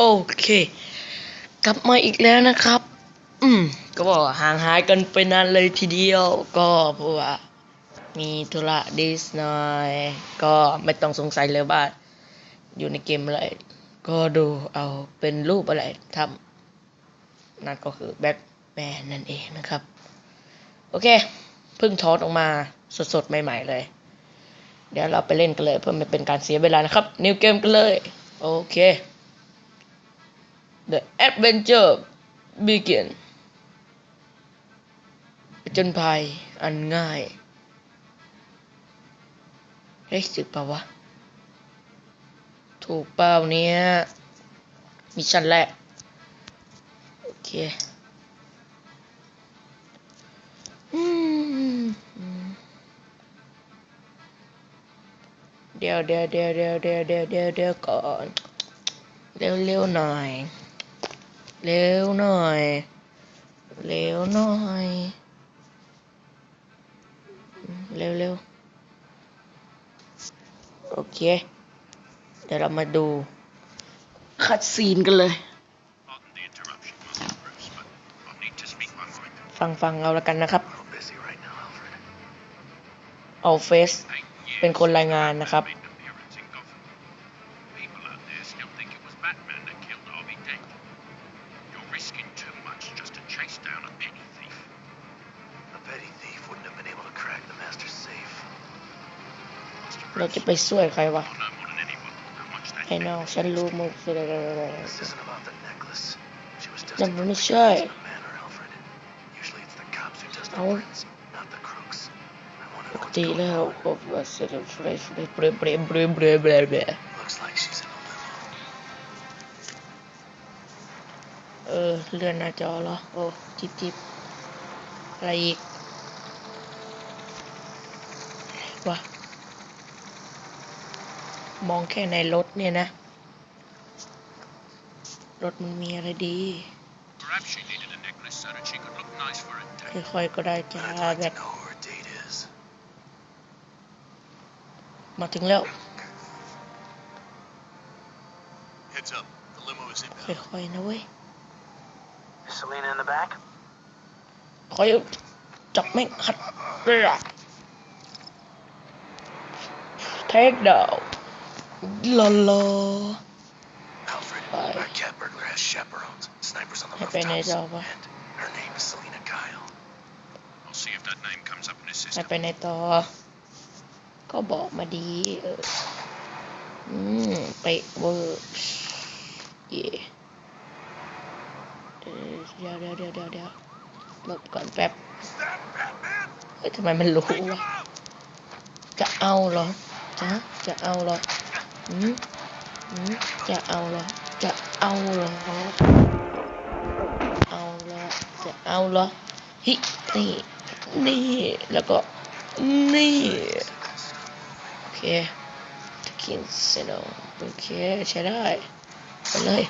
โอเค กลับมาอีกแล้วนะครับ อืม ก็บอกห่างหายกันไปนานเลยทีเดียว ก็เพราะว่า มีธุระดิสหน่อย ก็ไม่ต้องสงสัยเลยว่าอยู่ในเกมอะไร ก็ดูเอาเป็นรูปอะไรทำนั่นก็คือแบ็คแมนนั่นเองนะครับ โอเค เพิ่งถอดออกมาสดๆ ใหม่ๆเลย เดี๋ยวเราไปเล่นกันเลยเพื่อไม่เป็นการเสียเวลานะครับ นิวเกมกันเลย โอเค The Adventure Begin จนภายอันง่ายเฮ้ยสึกป่าวะ ถูกเป่าเนี้ยมิชชั่นแรก โอเคเดี๋ยวเดี๋ยวเดี๋ยวเดี๋ยวเดี๋ยวเดี๋ยวเดี๋ยวก่อน เร็วๆหน่อย เร็วหน่อย เร็วหน่อย เร็วเร็วโอเค เดี๋ยวเรามาดู คัดซีนกันเลย ฟังฟังเอาละกันนะครับ เอาเฟสเป็นคนรายงานนะครับ risking too much just to chase down a petty thief. A petty thief wouldn't have been able to crack the master's safe. Bro, ¿qué peso es, Jaiba? Oh, to the... This isn't about the necklace. She was just... Looks like she's in เออ เลื่อนหน้าจอเหรอ โอ้ จิบจิบอะไรอีกวะมองแค่ในรถเนี่ยนะ รถมันมีอะไรดี ค่อยๆก็ได้จ้าแบบ มาถึงแล้ว ค่อยๆนะเว้ย Is Selena in the back? คอยจับแม่งคัดเรือเทคดาวลอลอ Alfred, Bye. our cat burglar has chaperones. Snipers on the Happy rooftops. night, Alva. And her name is Selena Kyle. I'll see if that name comes up in his ให้ system. ไปในต่อ ก็บอกมาดีเอออืมไปะเวอร์เย่เดี๋ยว เดี๋ยวเดี๋ยวเดี๋ยวหลบก่อนแป๊บเฮ้ยทำไมมันรู้วะจะเอาเหรอจะจะเอาเหรออืมอืมจะเอาเหรอจะเอาเหรอเอาเหรอจะเอาเหรอฮินี่นี่แล้วก็นี่โอเคตะกินเซโนโอเคใช้ได้ไปเลย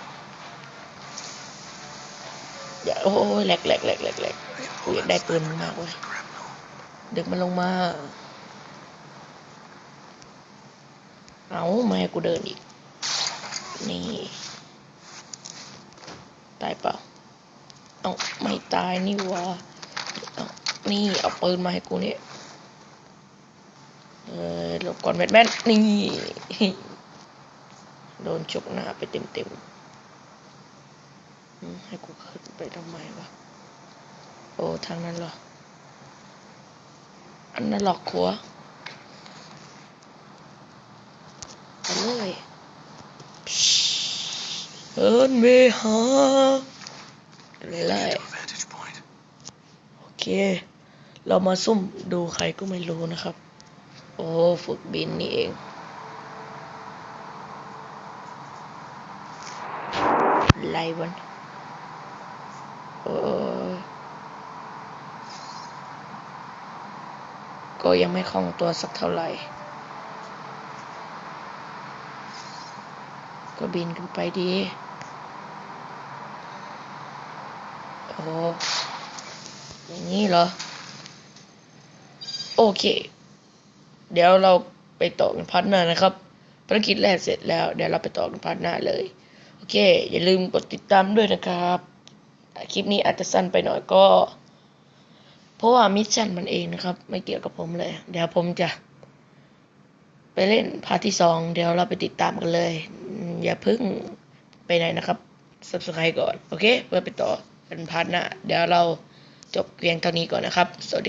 อย่าโอ้ยแหลกแหลกแหลกแหลกแหลกกูอยากได้ปืนมากเว้ยเดึกมันลงมา เอาไม่ให้กูเดินอีก นี่ตายเปล่าเอาไม่ตายนี่วะเอานี่เอาปืนมาให้กูเนี่ยเออหลบก่อนแมทแมนนี่ โดนชกหน้าไปเต็มเต็มๆอืม ให้กูขึ้นไปทำไมวะ โอ้ ทางนั้นเหรอ อันนั้นหลอกขัวไปเลยเอินเมหาเลยโอเค เรามาซุ่มดูใครก็ไม่รู้นะครับ โอ้ ฝึกบินนี่เองไล่วัน ก็ยังไม่คล่องตัวสักเท่าไหร่ ก็บินกันไปดี โอ้อย่างนี้เหรอ โอเค เดี๋ยวเราไปต่อกันพาร์ทหน้านะครับภารกิจแรกเสร็จแล้ว เดี๋ยวเราไปต่อกันพาร์ทหน้าเลย โอเค อย่าลืมกดติดตามด้วยนะครับ คลิปนี้อาจจะสั้นไปหน่อยก็ เพราะว่ามิชชั่นมันเองนะครับ ไม่เกี่ยวกับผมเลย เดี๋ยวผมจะไปเล่นพาร์ทที่สองเดี๋ยวเราไปติดตามกันเลย อย่าเพึ่งไปไหนนะครับ subscribe ก่อน โอเคเพื่อไปต่อเป็นพาร์ทหน้าเดี๋ยวเราจบเพียงเท่านี้ก่อนนะครับ สวัสดี